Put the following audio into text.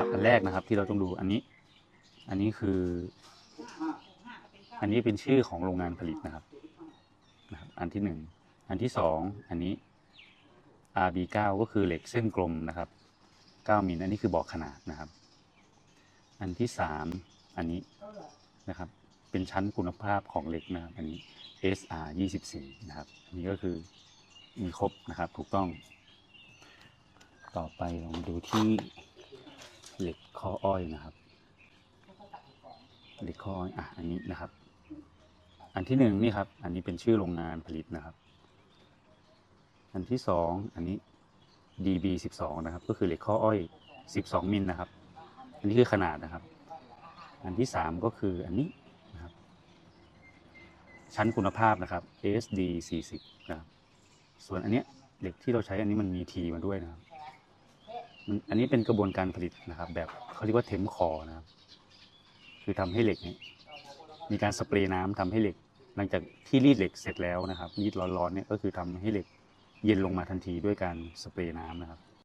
นะครับ อันแรกนะครับที่เราต้องดูอันนี้ อันนี้คือ อันนี้เป็นชื่อของโรงงานผลิตนะครับนะครับ อันที่หนึ่งอันที่สองอันนี้ RB9 ก็คือเหล็กเส้นกลมนะครับ 9มิลอันนี้คือบอกขนาดนะครับ อันที่สามอันนี้นะครับ เป็นชั้นคุณภาพของเหล็กนะครับ อันนี้ SR 24นะครับ อันนี้ก็คือมีครบนะครับ ถูกต้อง ต่อไปลองดูที่ เหล็กข้ออ้อยนะครับเหล็กข้ออ้อยอะอันนี้นะครับ อันที่หนึ่งนี่ครับ อันนี้เป็นชื่อโรงงานผลิตนะครับ อันที่สองอันนี้ DB 12นะครับ ก็คือเหล็กข้ออ้อย12มิลนะครับ อันนี้คือขนาดนะครับ อันที่สามก็คืออันนี้นะครับ ชั้นคุณภาพนะครับ SD 40นะครับ ส่วนอันเนี้ยเหล็กที่เราใช้อันนี้มันมีทีมาด้วยนะครับ อันนี้เป็นกระบวนการผลิตนะครับ แบบเขาเรียกว่าเทมคอนะครับ คือทำให้เหล็กเนี่ยมีการสเปรย์น้ำทำให้เหล็ก หลังจากที่รีดเหล็กเสร็จแล้วนะครับรีดร้อนๆเนี่ยก็คือทำให้เหล็กเย็นลงมาทันทีด้วยการสเปรย์น้ำนะครับ